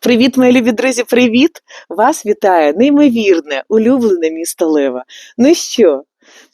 Привіт, мої любі друзі, привіт! Вас вітає неймовірне, улюблене місто Лева. Ну що,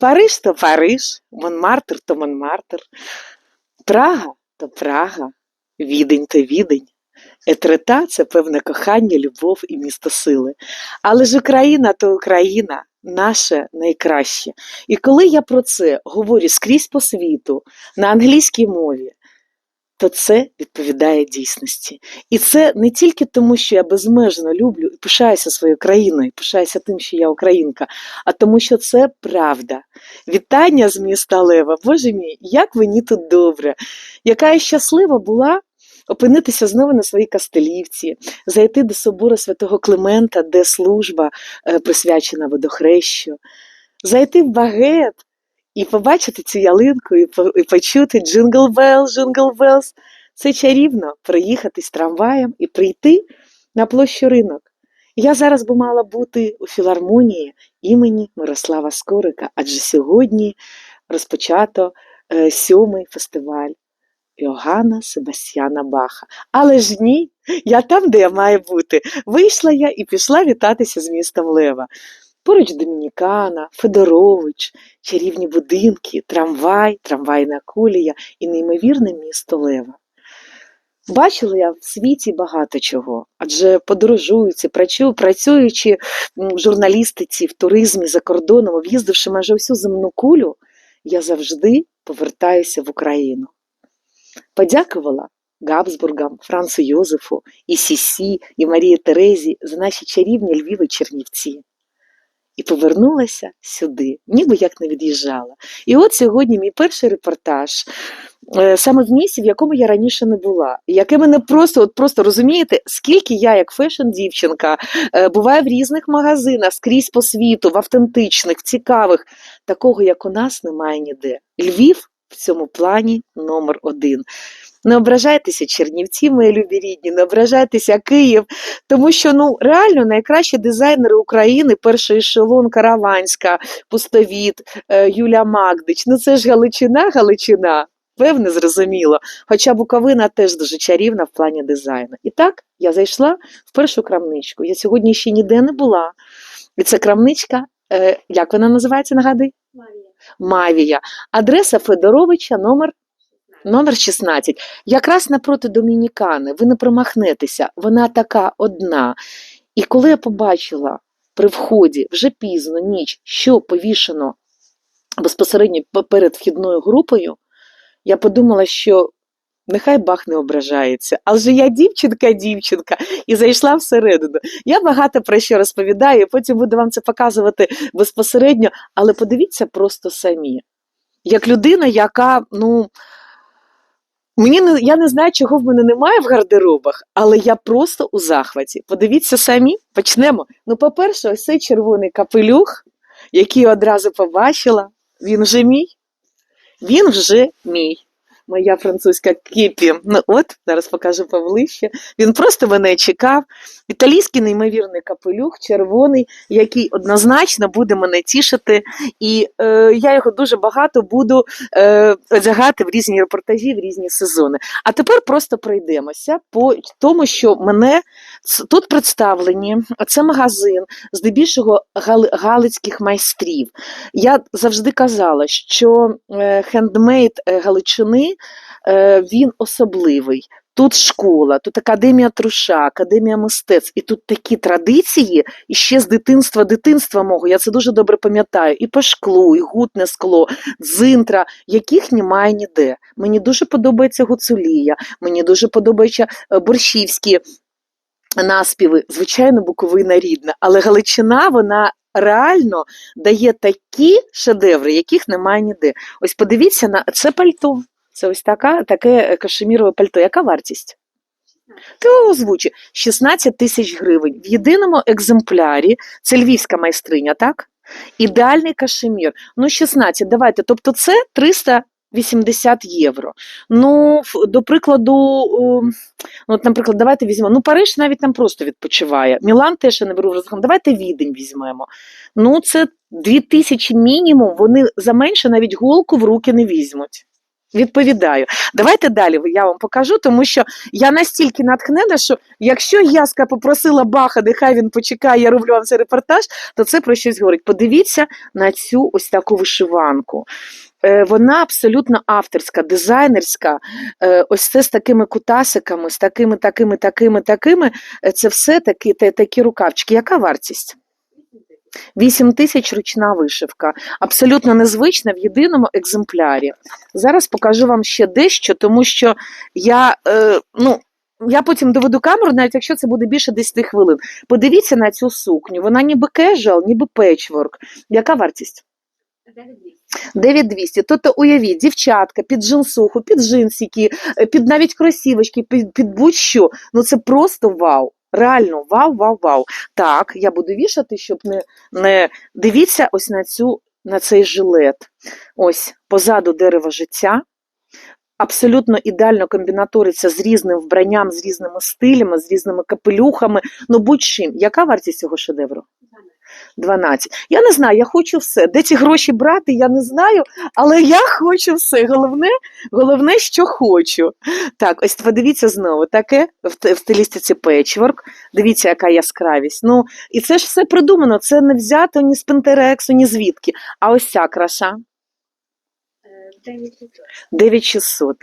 Париж то Париж, Монмартр то Монмартр, Прага то Прага, Відень то Відень. Етрета це певне кохання, любов і місто сили. Але ж Україна то Україна, наше найкраще. І коли я про це говорю скрізь по світу на англійській мові, то це відповідає дійсності. І це не тільки тому, що я безмежно люблю і пишаюся своєю країною, пишаюся тим, що я українка, а тому, що це правда. Вітання з міста Лева. Боже мій, як мені тут добре! Яка я щаслива була опинитися знову на своїй Кастелівці, зайти до собору святого Климента, де служба е, присвячена водохрещу, зайти в багет і побачити цю ялинку, і, почути джингл белл, джингл белс. Це чарівно проїхатись трамваєм і прийти на площу ринок. Я зараз би мала бути у філармонії імені Мирослава Скорика, адже сьогодні розпочато е, сьомий фестиваль Йоганна Себастьяна Баха. Але ж ні, я там, де я маю бути. Вийшла я і пішла вітатися з містом Лева. Поруч Домінікана, Федорович, чарівні будинки, трамвай, трамвайна колія і неймовірне місто Лева. Бачила я в світі багато чого, адже подорожуючи, працюючи в журналістиці, в туризмі за кордоном, об'їздивши майже всю земну кулю, я завжди повертаюся в Україну. Подякувала Габсбургам, Францу Йозефу, і Сісі, і Марії Терезі за наші чарівні Львів і Чернівці. І повернулася сюди, ніби як не від'їжджала. І от сьогодні мій перший репортаж е, саме в місті, в якому я раніше не була, яке мене просто, от просто розумієте, скільки я, як фешн-дівчинка, е, буваю в різних магазинах, скрізь по світу, в автентичних, в цікавих, такого, як у нас, немає ніде. Львів в цьому плані номер один. Не ображайтеся, Чернівці, мої любі рідні, не ображайтеся Київ, тому що ну реально найкращі дизайнери України, перший ешелон Караванська, Пустовіт, е, Юля Магдич. Ну це ж Галичина, Галичина. Певне, зрозуміло. Хоча Буковина теж дуже чарівна в плані дизайну. І так я зайшла в першу крамничку. Я сьогодні ще ніде не була. І це крамничка, е, як вона називається, нагадуй? Мавія. Адреса Федоровича, номер Номер 16. Якраз напроти Домінікани, ви не промахнетеся, вона така одна. І коли я побачила при вході вже пізно ніч, що повішено безпосередньо перед вхідною групою, я подумала, що нехай Бах не ображається. Але ж я дівчинка, дівчинка, і зайшла всередину. Я багато про що розповідаю, потім буду вам це показувати безпосередньо, але подивіться просто самі. Як людина, яка, ну. Мені не я не знаю, чого в мене немає в гардеробах, але я просто у захваті. Подивіться самі, почнемо. Ну, по-перше, ось цей червоний капелюх, який одразу побачила, він вже мій. Він вже мій. Моя французька кіпі. Ну от, зараз покажу поближче. Він просто мене чекав. Італійський неймовірний капелюх, червоний, який однозначно буде мене тішити. І е, я його дуже багато буду е, одягати в різні репортажі, в різні сезони. А тепер просто пройдемося по тому, що мене тут представлені. Це магазин здебільшого гали- галицьких майстрів. Я завжди казала, що е, хендмейд е, Галичини він особливий. Тут школа, тут академія труша, академія мистецтв, і тут такі традиції, і ще з дитинства, дитинства мого, я це дуже добре пам'ятаю, і по шклу, і гутне скло, дзинтра, яких немає ніде. Мені дуже подобається гуцулія, мені дуже подобаються е, борщівські наспіви. Звичайно, Буковина рідна, але Галичина, вона реально дає такі шедеври, яких немає ніде. Ось подивіться на це пальто. Це ось така, таке кашемірове пальто. Яка вартість? Ти озвучи 16 тисяч гривень. В єдиному екземплярі це львівська майстриня, так? Ідеальний кашемір. Ну, 16, давайте. Тобто це 380 євро. Ну, до прикладу, ну, наприклад, давайте візьмемо. Ну, Париж навіть там просто відпочиває. Мілан теж я не беру розрахунок. Давайте Відень візьмемо. Ну, це 2000 мінімум. Вони за менше навіть голку в руки не візьмуть. Відповідаю. Давайте далі я вам покажу, тому що я настільки натхнена, що якщо Яска попросила Баха, нехай він почекає, я роблю вам цей репортаж, то це про щось говорить. Подивіться на цю ось таку вишиванку. Е, Вона абсолютно авторська, дизайнерська. Е, Ось це з такими кутасиками, з такими, такими, такими, такими. Е, Це все такі, такі рукавчики. Яка вартість? 8 тисяч ручна вишивка. Абсолютно незвична в єдиному екземплярі. Зараз покажу вам ще дещо, тому що я, е, ну, я потім доведу камеру, навіть якщо це буде більше 10 хвилин. Подивіться на цю сукню. Вона ніби кежуал, ніби печворк. Яка вартість? 9200. Тобто уявіть, дівчатка під джинсуху, під джинсики, е, під навіть кросівочки, під, під будь-що. Ну це просто вау. Реально, вау, вау, вау. Так, я буду вішати, щоб не, не дивіться ось на цю на цей жилет. Ось позаду дерева життя. Абсолютно ідеально комбінаториться з різним вбранням, з різними стилями, з різними капелюхами. Ну будь-чим. Яка вартість цього шедевру? 12. Я не знаю, я хочу все. Де ці гроші брати, я не знаю, але я хочу все. Головне, головне, що хочу. Так, ось подивіться знову таке в, в стилістиці печворк. Дивіться, яка яскравість. Ну, і це ж все придумано. Це не взято ні з Пентерексу, ні звідки. А ось ця краса. 9600.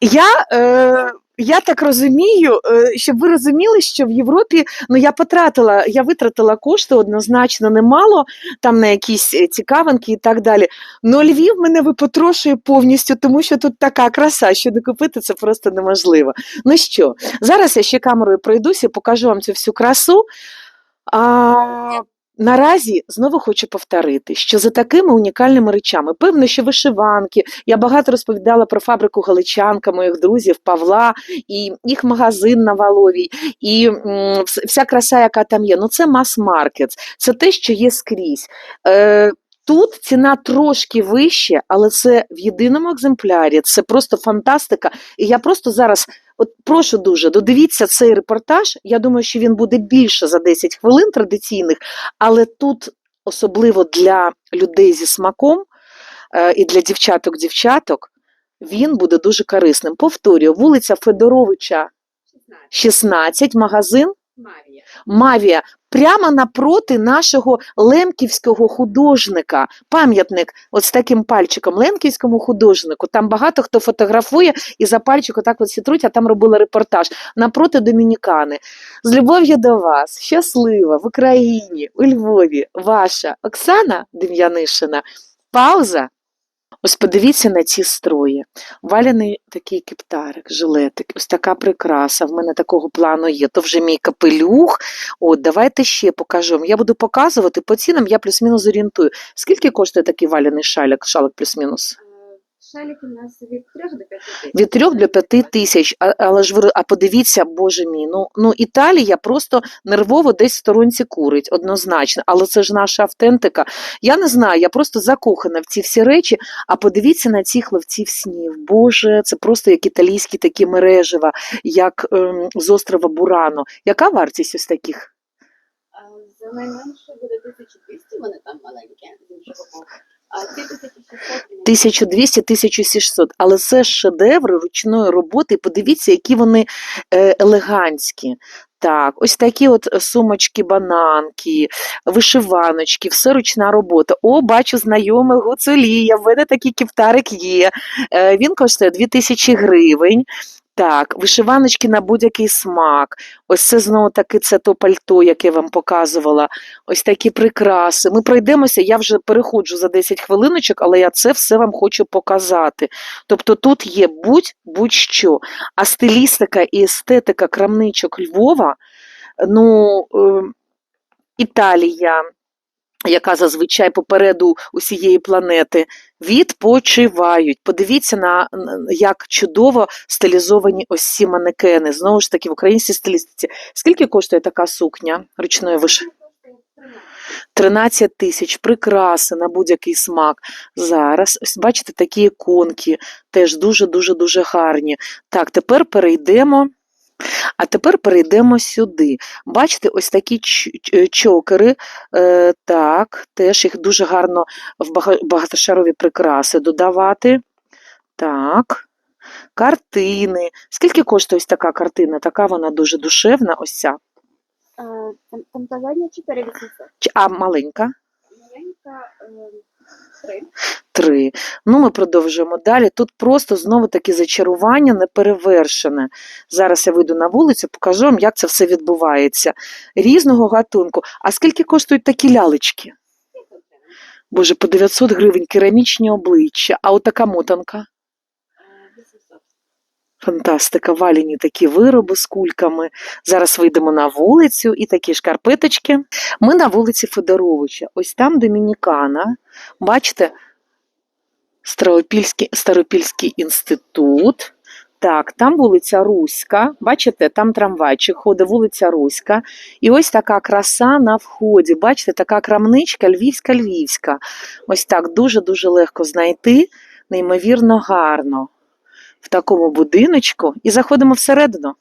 Я, е, я так розумію, е, щоб ви розуміли, що в Європі ну я потратила, я витратила кошти однозначно немало, там на якісь е, цікавинки і так далі. Ну Львів мене випотрошує повністю, тому що тут така краса, що не купити це просто неможливо. Ну що, зараз я ще камерою пройдуся, покажу вам цю всю красу. А, Наразі знову хочу повторити, що за такими унікальними речами, певно, що вишиванки. Я багато розповідала про фабрику Галичанка, моїх друзів Павла, і їх магазин на Валовій, і вся краса, яка там є. Ну це мас-маркет, це те, що є скрізь. Е, Тут ціна трошки вище, але це в єдиному екземплярі. Це просто фантастика. І я просто зараз От прошу дуже, додивіться цей репортаж. Я думаю, що він буде більше за 10 хвилин традиційних, але тут, особливо для людей зі смаком е, і для дівчаток-дівчаток, він буде дуже корисним. Повторюю, вулиця Федоровича, 16, магазин Мавія. Прямо напроти нашого лемківського художника, пам'ятник от з таким пальчиком, лемківському художнику. Там багато хто фотографує і за пальчик отак от сітруть, а там робила репортаж напроти Домінікани. З любов'ю до вас, щаслива в Україні, у Львові, ваша Оксана Дем'янишина. Пауза. Ось подивіться на ці строї. Валяний такий кептарик, жилетик, ось така прикраса. В мене такого плану є. То вже мій капелюх. От, давайте ще покажу. Я буду показувати по цінам, я плюс-мінус орієнтую. Скільки коштує такий валяний шалик, шалик плюс-мінус? Е, Шалік у нас від 3 до 5 тисяч. Від 3 до 5 тисяч. А, але ж ви, а подивіться, боже мій, ну, ну Італія просто нервово десь в сторонці курить, однозначно. Але це ж наша автентика. Я не знаю, я просто закохана в ці всі речі. А подивіться на цих ловців снів. Боже, це просто як італійські такі мережева, як ем, з острова Бурано. Яка вартість ось таких? А За найменше буде 1200, вони там маленькі з іншого боку. А ці 1600 1200-1600, але це шедеври ручної роботи. Подивіться, які вони е, елегантські. Так, ось такі от сумочки, бананки, вишиваночки, все ручна робота. О, бачу знайомий гуцулія, в мене такий кіптарик є. Е, він коштує 2000 гривень. Так, вишиваночки на будь-який смак. Ось це знову таки це то пальто, яке я вам показувала. Ось такі прикраси. Ми пройдемося, я вже переходжу за 10 хвилиночок, але я це все вам хочу показати. Тобто тут є будь- будь-що. А стилістика і естетика крамничок Львова, ну, е, Італія, яка зазвичай попереду усієї планети, відпочивають. Подивіться на як чудово стилізовані ось ці манекени. Знову ж таки, в українській стилістиці. Скільки коштує така сукня ручної вишивки? 13 тисяч, прикраси на будь-який смак. Зараз, ось бачите, такі іконки, теж дуже-дуже-дуже гарні. Так, тепер перейдемо. А тепер перейдемо сюди. Бачите, ось такі ч- чокери, е, так, теж їх дуже гарно в багатошарові прикраси додавати. Так. Картини. Скільки коштує ось така картина? Така вона дуже душевна, ось ця. Е, Там, та задня 4800. А маленька? Маленька е, 3. Три. Ну, ми продовжуємо далі. Тут просто знову таки зачарування неперевершене. Зараз я вийду на вулицю, покажу вам, як це все відбувається. Різного гатунку. А скільки коштують такі лялечки? Боже, по 900 гривень керамічні обличчя. А отака мотанка? 800. Фантастика, валіні такі вироби з кульками. Зараз вийдемо на вулицю і такі шкарпеточки. Ми на вулиці Федоровича. Ось там Домінікана. Бачите, Старопільський, Старопільський інститут. Так, там вулиця Руська. Бачите, там трамвайчик ходить, вулиця Руська. І ось така краса на вході. Бачите, така крамничка львівська-львівська. Ось так дуже-дуже легко знайти, неймовірно гарно в такому будиночку і заходимо всередину.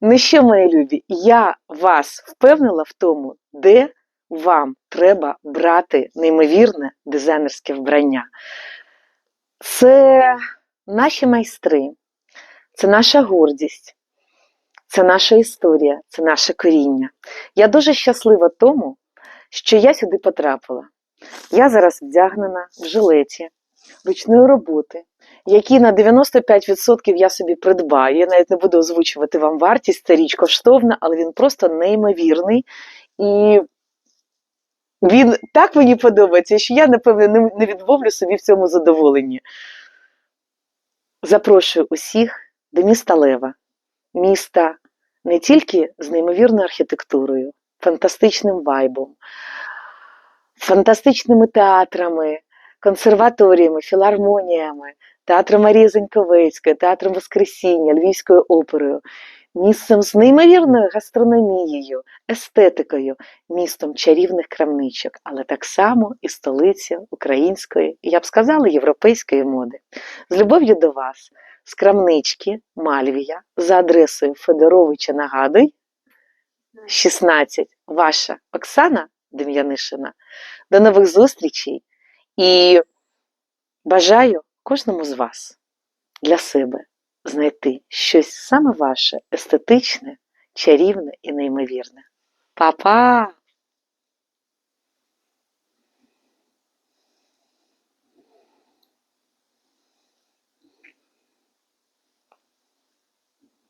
Ну що, мої любі, я вас впевнила в тому, де вам треба брати неймовірне дизайнерське вбрання. Це наші майстри, це наша гордість, це наша історія, це наше коріння. Я дуже щаслива тому, що я сюди потрапила. Я зараз вдягнена в жилеті ручної роботи, які на 95% я собі придбаю. Я навіть не буду озвучувати вам вартість, це річ коштовна, але він просто неймовірний. І він так мені подобається, що я, напевно, не- відмовлю собі в цьому задоволенні. Запрошую усіх до міста Лева, міста не тільки з неймовірною архітектурою, фантастичним вайбом, фантастичними театрами, консерваторіями, філармоніями, театром Марії Заньковецької, театром Воскресіння, Львівською оперою, місцем з неймовірною гастрономією, естетикою, містом чарівних крамничок, але так само і столиця української, я б сказала, європейської моди. З любов'ю до вас, з крамнички Мальвія за адресою Федоровича Нагадуй, 16, ваша Оксана Дем'янишина. До нових зустрічей і бажаю кожному з вас для себе знайти щось саме ваше естетичне, чарівне і неймовірне. Па-па!